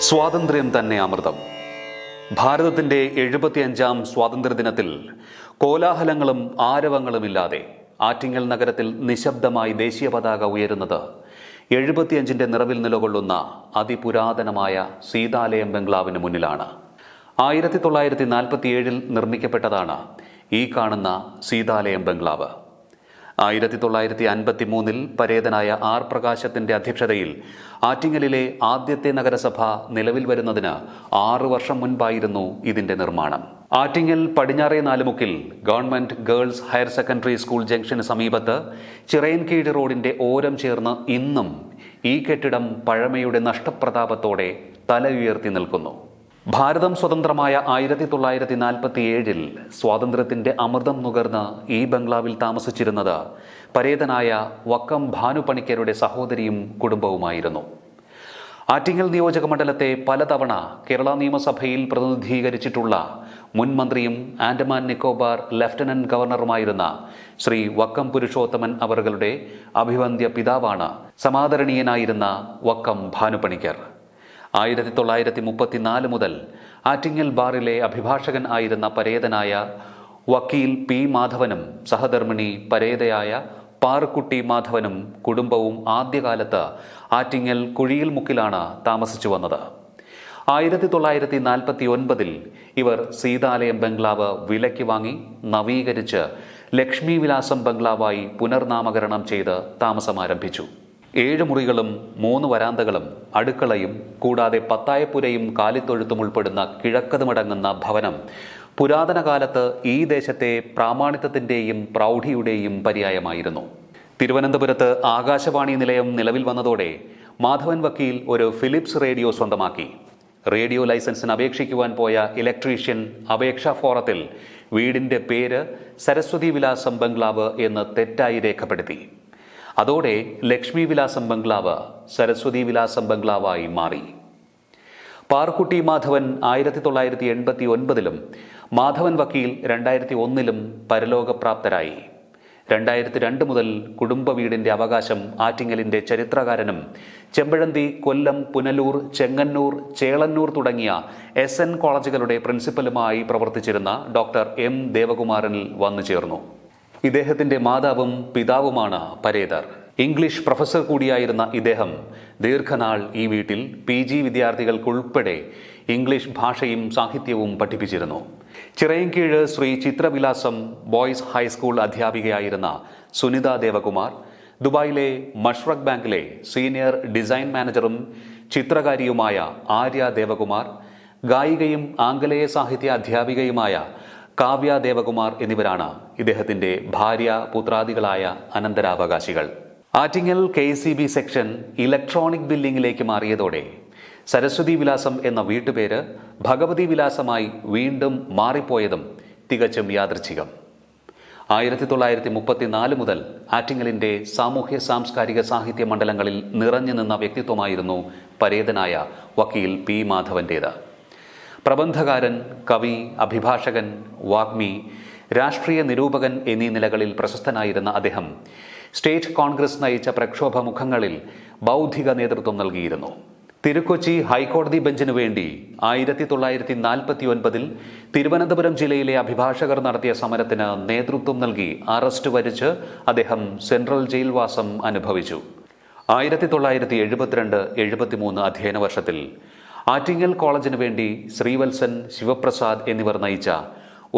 സ്വാതന്ത്ര്യം തന്നെ അമൃതം. ഭാരതത്തിന്റെ എഴുപത്തിയഞ്ചാം സ്വാതന്ത്ര്യദിനത്തിൽ കോലാഹലങ്ങളും ആരവങ്ങളും ഇല്ലാതെ ആറ്റിങ്ങൽ നഗരത്തിൽ നിശബ്ദമായി ദേശീയ പതാക ഉയരുന്നത് എഴുപത്തിയഞ്ചിന്റെ നിറവിൽ നിലകൊള്ളുന്ന അതിപുരാതനമായ സീതാലയം ബംഗ്ലാവിന് മുന്നിലാണ്. ആയിരത്തി തൊള്ളായിരത്തി നാൽപ്പത്തിയേഴിൽ നിർമ്മിക്കപ്പെട്ടതാണ് ഈ കാണുന്ന സീതാലയം ബംഗ്ലാവ്. ആയിരത്തി തൊള്ളായിരത്തി അൻപത്തി മൂന്നിൽ പരേതനായ ആർ പ്രകാശത്തിന്റെ അധ്യക്ഷതയിൽ ആറ്റിങ്ങലിലെ ആദ്യത്തെ നഗരസഭ നിലവിൽ വരുന്നതിന് ആറു വർഷം മുൻപായിരുന്നു ഇതിന്റെ നിർമ്മാണം. ആറ്റിങ്ങൽ പടിഞ്ഞാറേ നാലുമുക്കിൽ government girls higher secondary school junction സമീപത്ത് ചിറയൻകീഴ് റോഡിന്റെ ഓരം ചേർന്ന് ഇന്നും ഈ കെട്ടിടം പഴമയുടെ നഷ്ടപ്രതാപത്തോടെ തല ഉയർത്തി നിൽക്കുന്നു. ഭാരതം സ്വതന്ത്രമായ ആയിരത്തി തൊള്ളായിരത്തി നാൽപ്പത്തി ഏഴിൽ സ്വാതന്ത്ര്യത്തിന്റെ അമൃതം നുകർന്ന് ഈ ബംഗ്ലാവിൽ താമസിച്ചിരുന്നത് പരേതനായ വക്കം ഭാനുപണിക്കരുടെ സഹോദരിയും കുടുംബവുമായിരുന്നു. ആറ്റിങ്ങൽ നിയോജക മണ്ഡലത്തെ പലതവണ കേരള നിയമസഭയിൽ പ്രതിനിധീകരിച്ചിട്ടുള്ള മുൻ മന്ത്രിയും ആൻഡമാൻ നിക്കോബാർ ലഫ്റ്റനന്റ് ഗവർണറുമായിരുന്ന ശ്രീ വക്കം പുരുഷോത്തമൻ അവരുടെ അഭിവന്ദ്യ പിതാവാണ് സമാദരണീയനായിരുന്ന വക്കം ഭാനുപണിക്കർ ആയിരത്തി തൊള്ളായിരത്തി മുപ്പത്തിനാല് മുതൽ ആറ്റിങ്ങൽ ബാറിലെ അഭിഭാഷകൻ ആയിരുന്ന പരേതനായ വക്കീൽ പി മാധവനും സഹധർമ്മിണി പരേതയായ പാറുക്കുട്ടി മാധവനും കുടുംബവും ആദ്യകാലത്ത് ആറ്റിങ്ങൽ കുഴിയിൽ മുക്കിലാണ് താമസിച്ചു വന്നത്. ആയിരത്തി തൊള്ളായിരത്തി നാൽപ്പത്തി ഒൻപതിൽ ഇവർ സീതാലയം ബംഗ്ലാവ് വിലയ്ക്ക് വാങ്ങി നവീകരിച്ച് ലക്ഷ്മി വിലാസം ബംഗ്ലാവായി പുനർനാമകരണം ചെയ്ത് താമസമാരംഭിച്ചു. ഏഴ് മുറികളും മൂന്ന് വരാന്തകളും അടുക്കളയും കൂടാതെ പത്തായപ്പുരയും കാലിത്തൊഴുത്തും ഉൾപ്പെടുന്ന കിഴക്കതുമടങ്ങുന്ന ഭവനം പുരാതന കാലത്ത് ഈ ദേശത്തെ പ്രാമാണിത്വത്തിന്റെയും പ്രൗഢിയുടെയും പര്യായമായിരുന്നു. തിരുവനന്തപുരത്ത് ആകാശവാണി നിലയം നിലവിൽ വന്നതോടെ മാധവൻ വക്കീൽ ഒരു ഫിലിപ്സ് റേഡിയോ സ്വന്തമാക്കി. റേഡിയോ ലൈസൻസിന് അപേക്ഷിക്കുവാൻ പോയ ഇലക്ട്രീഷ്യൻ അപേക്ഷാ ഫോറത്തിൽ വീടിന്റെ പേര് സരസ്വതി വിലാസം ബംഗ്ലാവ് എന്ന് തെറ്റായി രേഖപ്പെടുത്തി. അതോടെ ലക്ഷ്മി വിലാസം ബംഗ്ലാവ് സരസ്വതി വിലാസം ബംഗ്ലാവായി മാറി. പാർക്കുട്ടി മാധവൻ ആയിരത്തി തൊള്ളായിരത്തി എൺപത്തി ഒൻപതിലും മാധവൻ വക്കീൽ രണ്ടായിരത്തി ഒന്നിലും പരലോകപ്രാപ്തരായി. രണ്ടായിരത്തി രണ്ട് മുതൽ കുടുംബ വീടിന്റെ അവകാശം ആറ്റിങ്ങലിന്റെ ചരിത്രകാരനും ചെമ്പഴന്തി കൊല്ലം പുനലൂർ ചെങ്ങന്നൂർ ചേളന്നൂർ തുടങ്ങിയ എസ് എൻ കോളേജുകളുടെ പ്രിൻസിപ്പലുമായി പ്രവർത്തിച്ചിരുന്ന ഡോക്ടർ എം ദേവകുമാരനിൽ വന്നു ചേർന്നു ഇദ്ദേഹത്തിന്റെ മാതാവും പിതാവുമാണ് പരേതർ. ഇംഗ്ലീഷ് പ്രൊഫസർ കൂടിയായിരുന്ന ഇദ്ദേഹം ദീർഘനാൾ ഈ വീട്ടിൽ പി ജി വിദ്യാർത്ഥികൾക്കുൾപ്പെടെ ഇംഗ്ലീഷ് ഭാഷയും സാഹിത്യവും പഠിപ്പിച്ചിരുന്നു. Chirayinkeezhu Shri Chithravilasam boys high school അധ്യാപികയായിരുന്ന Sunitha Devakumar ദുബായിലെ മഷ്റഖ് ബാങ്കിലെ സീനിയർ ഡിസൈൻ മാനേജറും ചിത്രകാരിയുമായ ആര്യ ദേവകുമാർ ഗായികയും ആംഗലേയ സാഹിത്യ അധ്യാപികയുമായ കാവ്യ ദേവകുമാർ എന്നിവരാണ് ഇദ്ദേഹത്തിന്റെ ഭാര്യ പുത്രാദികളായ അനന്തരാവകാശികൾ. Attingal K C B section electronic ബില്ലിംഗിലേക്ക് മാറിയതോടെ സരസ്വതി വിലാസം എന്ന വീട്ടുപേര് ഭഗവതി വിലാസമായി വീണ്ടും മാറിപ്പോയതും തികച്ചും യാദൃച്ഛികം. ആയിരത്തി തൊള്ളായിരത്തി മുപ്പത്തിനാല് മുതൽ ആറ്റിങ്ങലിന്റെ സാമൂഹ്യ സാംസ്കാരിക സാഹിത്യ മണ്ഡലങ്ങളിൽ നിറഞ്ഞു നിന്ന വ്യക്തിത്വമായിരുന്നു പരേതനായ വക്കീൽ പി മാധവന്റേത്. പ്രബന്ധകാരൻ കവി അഭിഭാഷകൻ വാഗ്മി രാഷ്ട്രീയ നിരൂപകൻ എന്നീ നിലകളിൽ പ്രശസ്തനായിരുന്ന അദ്ദേഹം സ്റ്റേറ്റ് കോൺഗ്രസ് നയിച്ച പ്രക്ഷോഭ മുഖങ്ങളിൽ ബൗദ്ധിക നേതൃത്വം നൽകിയിരുന്നു. തിരുക്കൊച്ചി ഹൈക്കോടതി ബെഞ്ചിനു വേണ്ടി ആയിരത്തി തൊള്ളായിരത്തി നാൽപ്പത്തി ഒൻപതിൽ തിരുവനന്തപുരം ജില്ലയിലെ അഭിഭാഷകർ നടത്തിയ സമരത്തിന് നേതൃത്വം നൽകി അറസ്റ്റ് വരിച്ച് അദ്ദേഹം സെൻട്രൽ ജയിൽവാസം അനുഭവിച്ചു. ആയിരത്തി തൊള്ളായിരത്തി എഴുപത്തിരണ്ട് എഴുപത്തിമൂന്ന് അധ്യയന വർഷത്തിൽ ആറ്റിങ്ങൽ കോളേജിന് വേണ്ടി ശ്രീവത്സൻ ശിവപ്രസാദ് എന്നിവർ നയിച്ച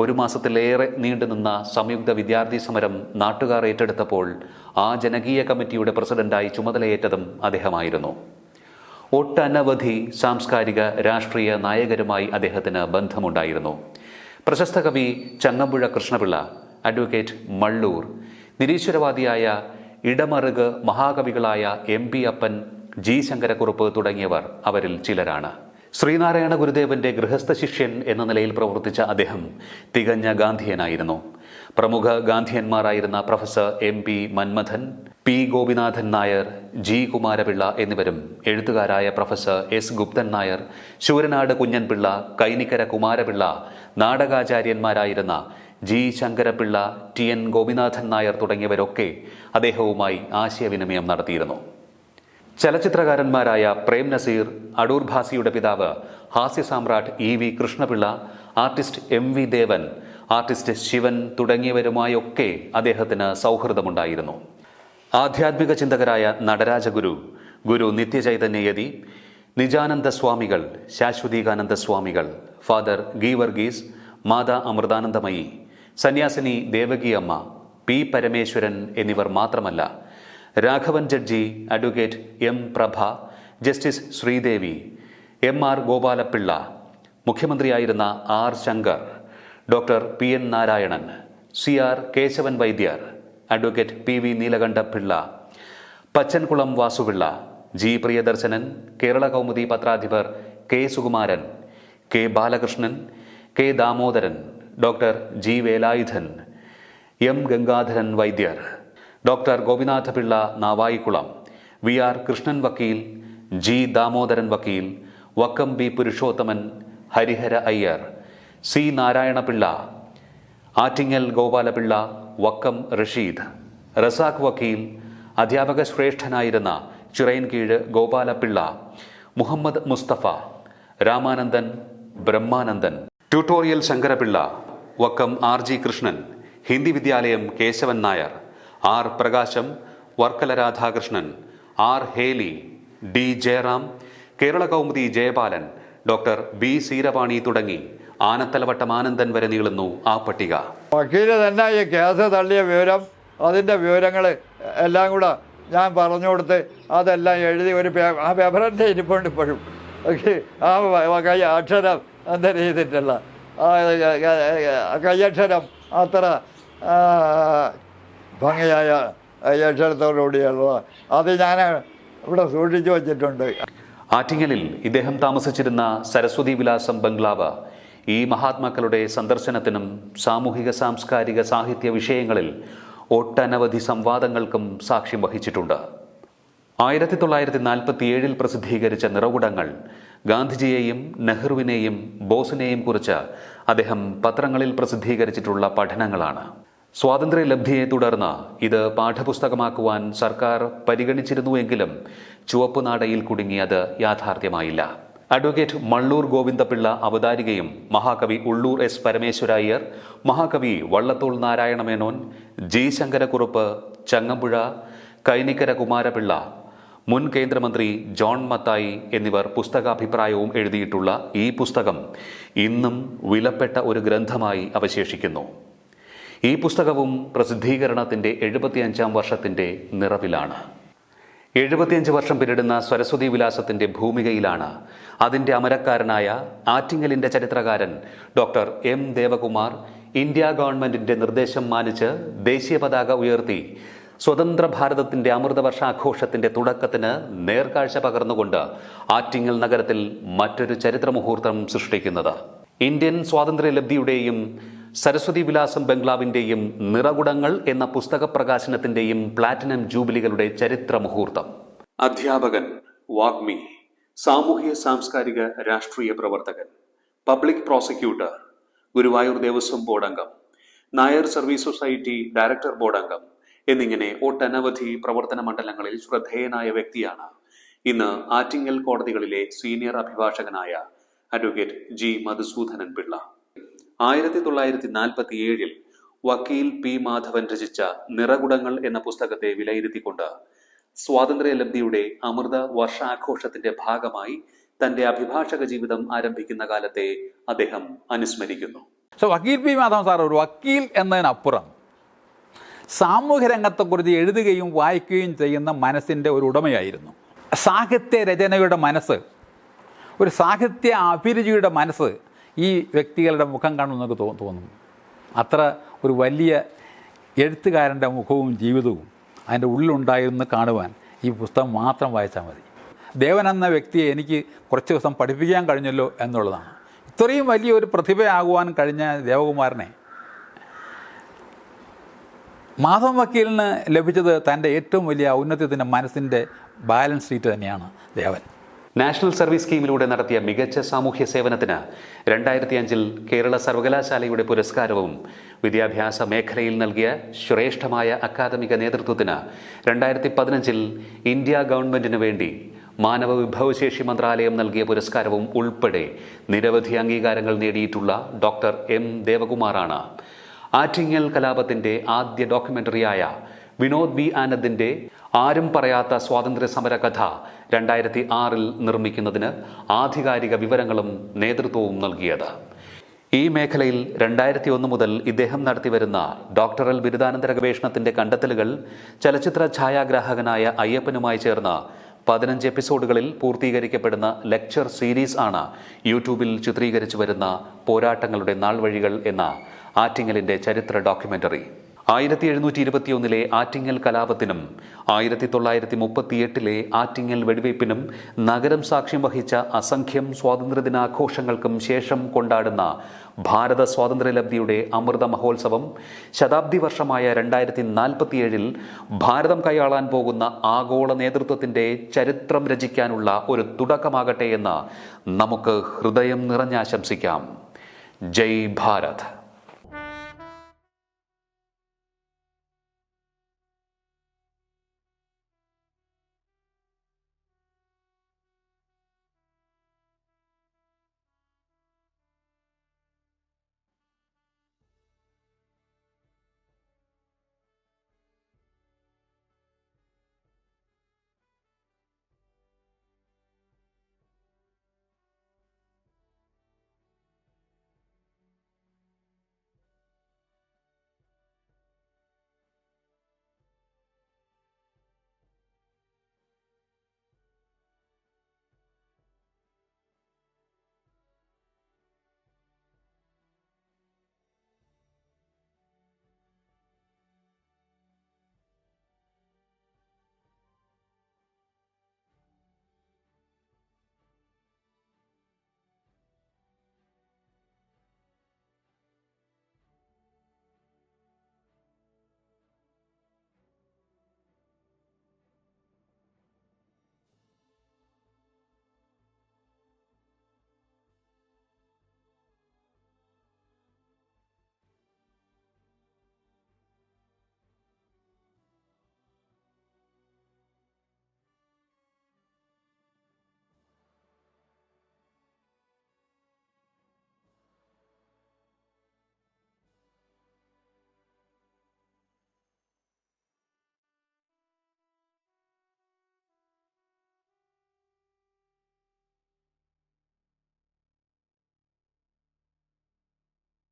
ഒരു മാസത്തിലേറെ നീണ്ടുനിന്ന സംയുക്ത വിദ്യാർത്ഥി സമരം നാട്ടുകാർ ഏറ്റെടുത്തപ്പോൾ ആ ജനകീയ കമ്മിറ്റിയുടെ പ്രസിഡന്റായി ചുമതലയേറ്റതും അദ്ദേഹമായിരുന്നു. ഒട്ടനവധി സാംസ്കാരിക രാഷ്ട്രീയ നായകരുമായി അദ്ദേഹത്തിന് ബന്ധമുണ്ടായിരുന്നു. പ്രശസ്ത കവി ചങ്ങമ്പുഴ കൃഷ്ണപിള്ള അഡ്വക്കേറ്റ് മള്ളൂർ നിരീശ്വരവാദിയായ Idamaruku മഹാകവികളായ M P Appan G Sankarakurup തുടങ്ങിയവർ അവരിൽ ചിലരാണ്. ശ്രീനാരായണ ഗുരുദേവന്റെ ഗൃഹസ്ഥ ശിഷ്യൻ എന്ന നിലയിൽ പ്രവർത്തിച്ച അദ്ദേഹം തികഞ്ഞ ഗാന്ധിയനായിരുന്നു. പ്രമുഖ ഗാന്ധിയന്മാരായിരുന്ന professor M P Manmadhan P Gopinathan Nair G Kumarapillai എന്നിവരും എഴുത്തുകാരായ professor S Guptan Nair Sooranad Kunjanpillai Kainikkara Kumarapillai നാടകാചാര്യന്മാരായിരുന്ന G Sankarapillai T N Gopinathan Nair തുടങ്ങിയവരൊക്കെ അദ്ദേഹവുമായി ആശയവിനിമയം നടത്തിയിരുന്നു. ചലച്ചിത്രകാരന്മാരായ പ്രേം നസീർ അടൂർ ഭാസിയുടെ പിതാവ് ഹാസ്യ സാമ്രാട്ട് E V Krishnapillai artist M V Devan artist Sivan തുടങ്ങിയവരുമായൊക്കെ അദ്ദേഹത്തിന് സൗഹൃദമുണ്ടായിരുന്നു. ആധ്യാത്മിക ചിന്തകരായ നടരാജഗുരു ഗുരു നിത്യചൈതന്യയതി നിജാനന്ദ സ്വാമികൾ ശാശ്വതീകാനന്ദ സ്വാമികൾ ഫാദർ ഗീവർഗീസ് മാതാ അമൃതാനന്ദമയി സന്യാസിനി ദേവകിയമ്മ പി പരമേശ്വരൻ എന്നിവർ മാത്രമല്ല Raghavan judge advocate M Prabha justice Sreedevi M R Gopalapillai മുഖ്യമന്ത്രിയായിരുന്ന R Sankar doctor P N Narayanan C R Kesavan വൈദ്യർ advocate P V Neelakantapillai Pachankulam Vasupillai G Priyadarsanan Kerala Kaumudi പത്രാധിപർ K Sukumaran K Balakrishnan K Damodaran doctor G Velayudhan M Gangadharan വൈദ്യർ. Doctor Gopinathapillai Navaikulam V R Krishnan വക്കീൽ G Damodaran വക്കീൽ Vakkom B Purushothaman Harihara Iyer C Narayanapillai Attingal Gopalapillai Vakkom Rasheed Razak വക്കീൽ അധ്യാപക ശ്രേഷ്ഠനായിരുന്ന Chirayinkeezhu Gopalapillai Muhammad Musthafa Ramanandan Brahmanandan. Tutorial Sankarapillai Vakkom R G Krishnan Hindi വിദ്യാലയം Kesavan Nair. R Prakasam Varkala Radhakrishnan R Heli D Jayaram Kerala Kaumudi Jayapalan doctor B Seeravani തുടങ്ങി. ആനത്തലവട്ടം ആനന്ദൻ വരെ നീളുന്നു ആ പട്ടിക. വക്കീൽ തന്നെ ഈ കേസ് തള്ളിയ വിവരം അതിന്റെ വിവരങ്ങൾ എല്ലാം കൂടെ ഞാൻ പറഞ്ഞു കൊടുത്ത് അതെല്ലാം എഴുതി ഒരു ആ പേപ്പറിന്റെ ഇരിപ്പുണ്ട് ഇപ്പോഴും. ആ കൈ അക്ഷരം എന്താ ചെയ്തിട്ടുള്ള കൈയക്ഷരം അത്ര ഭംഗിയായ അക്ഷരത്തോടുകൂടിയുള്ള അത് ഞാൻ ഇവിടെ സൂക്ഷിച്ചു വച്ചിട്ടുണ്ട്. ആറ്റിങ്ങലിൽ ഇദ്ദേഹം താമസിച്ചിരുന്ന സരസ്വതി വിലാസം ബംഗ്ലാവ് ഈ മഹാത്മാക്കളുടെ സന്ദർശനത്തിനും സാമൂഹിക സാംസ്കാരിക സാഹിത്യ വിഷയങ്ങളിൽ ഒട്ടനവധി സംവാദങ്ങൾക്കും സാക്ഷ്യം വഹിച്ചിട്ടുണ്ട്. ആയിരത്തി തൊള്ളായിരത്തി നാൽപ്പത്തി ഏഴിൽ പ്രസിദ്ധീകരിച്ച നിറകുടങ്ങൾ ഗാന്ധിജിയെയും നെഹ്റുവിനെയും ബോസിനെയും കുറിച്ച് അദ്ദേഹം പത്രങ്ങളിൽ പ്രസിദ്ധീകരിച്ചിട്ടുള്ള പഠനങ്ങളാണ്. സ്വാതന്ത്ര്യ ലബ്ധിയെ തുടർന്ന് ഇത് പാഠപുസ്തകമാക്കുവാൻ സർക്കാർ പരിഗണിച്ചിരുന്നുവെങ്കിലും ചുവപ്പ് നാടയിൽ കുടുങ്ങി അത് യാഥാർത്ഥ്യമായില്ല. അഡ്വക്കേറ്റ് മള്ളൂർ ഗോവിന്ദപിള്ള അവതാരികയും മഹാകവി ഉള്ളൂർ എസ് പരമേശ്വരയ്യർ മഹാകവി വള്ളത്തോൾ നാരായണ മേനോൻ ജി ശങ്കരക്കുറുപ്പ് ചങ്ങമ്പുഴ കൈനിക്കര കുമാരപിള്ള മുൻ കേന്ദ്രമന്ത്രി ജോൺ മത്തായി എന്നിവർ പുസ്തകാഭിപ്രായവും എഴുതിയിട്ടുള്ള ഈ പുസ്തകം ഇന്നും വിലപ്പെട്ട ഒരു ഗ്രന്ഥമായി അവശേഷിക്കുന്നു. ഈ പുസ്തകവും പ്രസിദ്ധീകരണത്തിന്റെ എഴുപത്തിയഞ്ചാം വർഷത്തിന്റെ നിറവിലാണ്. എഴുപത്തിയഞ്ച് വർഷം പിന്നിടുന്ന സരസ്വതി വിലാസത്തിന്റെ ഭൂമികയിലാണ് അതിന്റെ അമരക്കാരനായ ആറ്റിങ്ങലിന്റെ ചരിത്രകാരൻ ഡോക്ടർ എം ദേവകുമാർ ഇന്ത്യ ഗവൺമെന്റിന്റെ നിർദ്ദേശം മാനിച്ച് ദേശീയ പതാക ഉയർത്തി സ്വതന്ത്ര ഭാരതത്തിന്റെ അമൃത വർഷാഘോഷത്തിന്റെ തുടക്കത്തിന് നേർക്കാഴ്ച പകർന്നുകൊണ്ട് ആറ്റിങ്ങൽ നഗരത്തിൽ മറ്റൊരു ചരിത്ര മുഹൂർത്തം സൃഷ്ടിക്കുന്നത്. ഇന്ത്യൻ സ്വാതന്ത്ര്യലബ്ധിയുടെയും സരസ്വതി വിലാസം ബംഗ്ലാവിന്റെയും നിറകുടങ്ങൾ എന്ന പുസ്തക പ്രകാശനത്തിന്റെയും പ്ലാറ്റിനം ജൂബിലികളുടെ ചരിത്ര മുഹൂർത്തം അധ്യാപകൻ വാഗ്മി സാമൂഹ്യ സാംസ്കാരിക രാഷ്ട്രീയ പ്രവർത്തകൻ public prosecutor Guruvayur Devaswom board അംഗം Nair service society director board അംഗം എന്നിങ്ങനെ ഒട്ടനവധി പ്രവർത്തന മണ്ഡലങ്ങളിൽ ശ്രദ്ധേയനായ വ്യക്തിയാണ്. ഇന്ന് ആറ്റിങ്ങൽ കോടതികളിലെ സീനിയർ അഭിഭാഷകനായ അഡ്വക്കേറ്റ് ജി മധുസൂദനൻ പിള്ള. ആയിരത്തി തൊള്ളായിരത്തി നാൽപ്പത്തി ഏഴിൽ വക്കീൽ പി മാധവൻ രചിച്ച നിറകുടങ്ങൾ എന്ന പുസ്തകത്തെ വിലയിരുത്തിക്കൊണ്ട് സ്വാതന്ത്ര്യലബ്ധിയുടെ അമൃത വർഷാഘോഷത്തിന്റെ ഭാഗമായി തന്റെ അഭിഭാഷക ജീവിതം ആരംഭിക്കുന്ന കാലത്തെ അദ്ദേഹം അനുസ്മരിക്കുന്നു. സോ വക്കീൽ പി മാധവൻ സാർ ഒരു വക്കീൽ എന്നതിനപ്പുറം സാമൂഹ്യ രംഗത്തെക്കുറിച്ച് എഴുതുകയും വായിക്കുകയും ചെയ്യുന്ന മനസ്സിന്റെ ഒരു ഉടമയായിരുന്നു. സാഹിത്യ രചനയുടെ മനസ്സ് ഒരു സാഹിത്യ അഭിരുചിയുടെ മനസ്സ് ഈ വ്യക്തികളുടെ മുഖം കാണുമെന്നൊക്കെ തോ തോന്നും. അത്ര ഒരു വലിയ എഴുത്തുകാരന്റെ മുഖവും ജീവിതവും അതിന്റെ ഉള്ളിലുണ്ടായിരുന്നു കാണുവാൻ ഈ പുസ്തകം മാത്രം വായിച്ചാൽ മതി. ദേവൻ എന്ന വ്യക്തിയെ എനിക്ക് കുറച്ച് ദിവസം പഠിപ്പിക്കാൻ കഴിഞ്ഞല്ലോ എന്നുള്ളതാണ്. ഇത്രയും വലിയൊരു പ്രതിഭയാകുവാൻ കഴിഞ്ഞ ദേവകുമാരനെ മാധവൻ വക്കീലിന് ലഭിച്ചത് തന്റെ ഏറ്റവും വലിയ ഔന്നത്യത്തിന്റെ മനസ്സിന്റെ ബാലൻസ് ഷീറ്റ് തന്നെയാണ് ദേവൻ. നാഷണൽ സർവീസ് സ്കീമിലൂടെ നടത്തിയ മികച്ച സാമൂഹ്യ സേവനത്തിന് രണ്ടായിരത്തി അഞ്ചിൽ കേരള സർവകലാശാലയുടെ പുരസ്കാരവും വിദ്യാഭ്യാസ മേഖലയിൽ നൽകിയ ശ്രേഷ്ഠമായ അക്കാദമിക നേതൃത്വത്തിന് രണ്ടായിരത്തി പതിനഞ്ചിൽ ഇന്ത്യ ഗവൺമെന്റിനു വേണ്ടി മാനവ വിഭവശേഷി മന്ത്രാലയം നൽകിയ പുരസ്കാരവും ഉൾപ്പെടെ നിരവധി അംഗീകാരങ്ങൾ നേടിയിട്ടുള്ള ഡോക്ടർ എം ദേവകുമാറാണ്. ആറ്റിങ്ങൽ കലാപത്തിന്റെ ആദ്യ ഡോക്യുമെന്ററിയായ വിനോദ് ബി ആനന്ദിന്റെ ആരും പറയാത്ത സ്വാതന്ത്ര്യ സമര കഥ രണ്ടായിരത്തി ആറിൽ നിർമ്മിക്കുന്നതിന് ആധികാരിക വിവരങ്ങളും നേതൃത്വവും നൽകിയത്. ഈ മേഖലയിൽ രണ്ടായിരത്തി ഒന്ന് മുതൽ ഇദ്ദേഹം നടത്തിവരുന്ന ഡോക്ടറൽ ബിരുദാനന്തര ഗവേഷണത്തിന്റെ കണ്ടെത്തലുകൾ ചലച്ചിത്ര ഛായാഗ്രാഹകനായ അയ്യപ്പനുമായി ചേർന്ന് പതിനഞ്ച് എപ്പിസോഡുകളിൽ പൂർത്തീകരിക്കപ്പെടുന്ന ലെക്ചർ സീരീസ് ആണ് യൂട്യൂബിൽ ചിത്രീകരിച്ചു വരുന്ന പോരാട്ടങ്ങളുടെ നാൾവഴികൾ എന്ന ആറ്റിങ്ങലിന്റെ ചരിത്ര ഡോക്യുമെന്ററി. ആയിരത്തി എഴുന്നൂറ്റി ഇരുപത്തിയൊന്നിലെ ആറ്റിങ്ങൽ കലാപത്തിനും ആയിരത്തി തൊള്ളായിരത്തി മുപ്പത്തിയെട്ടിലെ ആറ്റിങ്ങൽ വെടിവയ്പ്പിനും നഗരം സാക്ഷ്യം വഹിച്ച അസംഖ്യം സ്വാതന്ത്ര്യദിനാഘോഷങ്ങൾക്കും ശേഷം കൊണ്ടാടുന്ന ഭാരത സ്വാതന്ത്ര്യലബ്ധിയുടെ അമൃത മഹോത്സവം ശതാബ്ദി വർഷമായ രണ്ടായിരത്തി നാൽപ്പത്തിയേഴിൽ ഭാരതം കൈയാളാൻ പോകുന്ന ആഗോള നേതൃത്വത്തിന്റെ ചരിത്രം രചിക്കാനുള്ള ഒരു തുടക്കമാകട്ടെ എന്ന് നമുക്ക് ഹൃദയം നിറഞ്ഞാശംസിക്കാം ജയ് ഭാരത്.